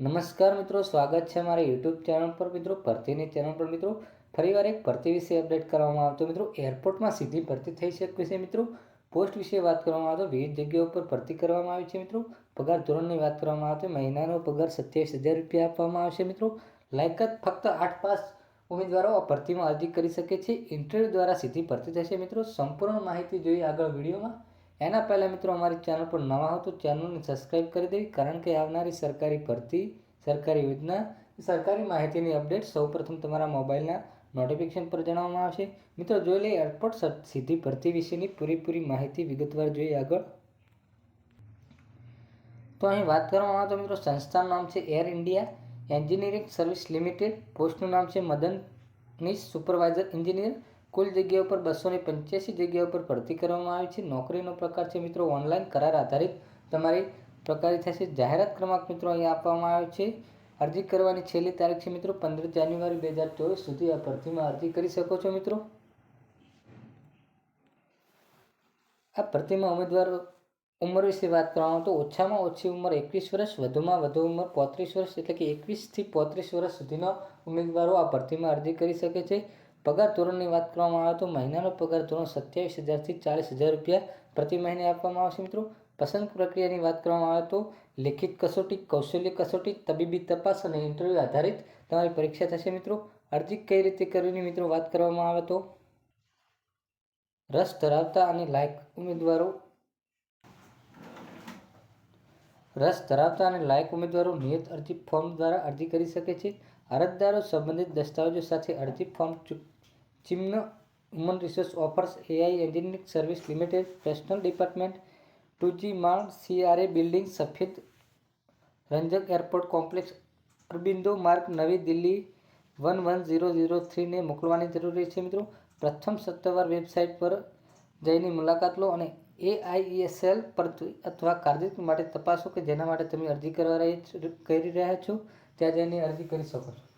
નમસ્કાર મિત્રો, સ્વાગત છે અમારા યુટ્યુબ ચેનલ પર. મિત્રો, ભરતીની ચેનલ પર મિત્રો, ફરીવાર એક ભરતી વિશે અપડેટ કરવામાં આવતો મિત્રો, એરપોર્ટમાં સીધી ભરતી થઈ શકે છે મિત્રો. પોસ્ટ વિશે વાત કરવામાં આવતો વિવિધ જગ્યાઓ પર ભરતી કરવામાં આવી છે મિત્રો. પગાર ધોરણની વાત કરવામાં આવે તો મહિનાનો પગાર સત્યાવીસ હજાર રૂપિયા આપવામાં આવશે મિત્રો. લાયકાત ફક્ત આઠ પાસ ઉમેદવારો આ ભરતીમાં અરજી કરી શકે છે. ઇન્ટરવ્યૂ દ્વારા સીધી ભરતી થશે મિત્રો. સંપૂર્ણ માહિતી જોઈએ આગળ વિડીયોમાં. એના પહેલાં મિત્રો અમારી ચેનલ પર નવા હો તો ચેનલને સબસ્ક્રાઈબ કરી દેવી, કારણ કે આવનારી સરકારી ભરતી, સરકારી યોજના, સરકારી માહિતીની અપડેટ સૌપ્રથમ તમારા મોબાઈલના નોટિફિકેશન પર જણાવવામાં આવશે. મિત્રો જોઈ લઈએ એરપોર્ટ સીધી ભરતી વિશેની પૂરેપૂરી માહિતી વિગતવાર જોઈએ આગળ. તો અહીં વાત કરવામાં આવે તો મિત્રો સંસ્થાનું નામ છે Air India engineering service limited પોસ્ટનું નામ છે મદનનીશ સુપરવાઇઝર એન્જિનિયર કુલ જગ્યા ઉપર બસો ને પંચ્યાસી જગ્યા ઉપર ભરતી કરવામાં આવી છે. નોકરીનો પ્રકાર છે મિત્રો ઓનલાઈન કરાર આધારિત. તમારી પ્રકારી થશે જાહેરાત ક્રમાંક મિત્રો અહીં આપવામાં આવ્યો છે. અરજી કરવાની છેલ્લી તારીખ છે મિત્રો પંદર જાન્યુઆરી બે હજાર ચોવીસ સુધી આ ભરતીમાં અરજી કરી શકો છો મિત્રો. આ ભરતીમાં ઉમેદવારો ઉંમર વિશે વાત કરવામાં તો ઓછામાં ઓછી ઉંમર એકવીસ વર્ષ, વધુમાં વધુ ઉંમર પોત્રીસ વર્ષ એટલે કે એકવીસથી પોત્રીસ વર્ષ સુધીના ઉમેદવારો આ ભરતીમાં અરજી કરી શકે છે. પગાર ધોરણની વાત કરવામાં આવે તો મહિનાનો પગાર ધોરણ સત્યાવીસ હજારથી ચાલીસ હજાર રૂપિયા પ્રતિ મહિને આપવામાં આવશે મિત્રો. પસંદ પ્રક્રિયાની વાત કરવામાં આવે તો લેખિત કસોટી, કૌશલ્ય કસોટી, તબીબી તપાસ અને ઇન્ટરવ્યૂ આધારિત તમારી પરીક્ષા થશે મિત્રો. અરજી કઈ રીતે કરવીની મિત્રો વાત કરવામાં આવે તો રસ ધરાવતા અને લાયક ઉમેદવારો રસ ધરાવતા અને લાયક ઉમેદવારો નિયત અરજી ફોર્મ દ્વારા અરજી કરી શકે છે. અરજદારો સંબંધિત દસ્તાવેજો સાથે અરજી ફોર્મ ચૂ- ચિહ્ન human resource offers AI engineering service limited personal department two G માળ સીઆરએ બિલ્ડિંગ સફેદ રંજક એરપોર્ટ કોમ્પ્લેક્સ અરબિંદો માર્ગ નવી Delhi one one zero zero થ્રીને મોકલવાની જરૂરી છે મિત્રો. પ્રથમ સત્તાવાર વેબસાઇટ પર જઈને મુલાકાત લો અને એઆઈએસએલ પર અથવા કાર્યક્રમ માટે તપાસો કે જેના માટે તમે અરજી કરવા કરી રહ્યા છો. ત્યાં જઈને અરજી કરી શકો છો.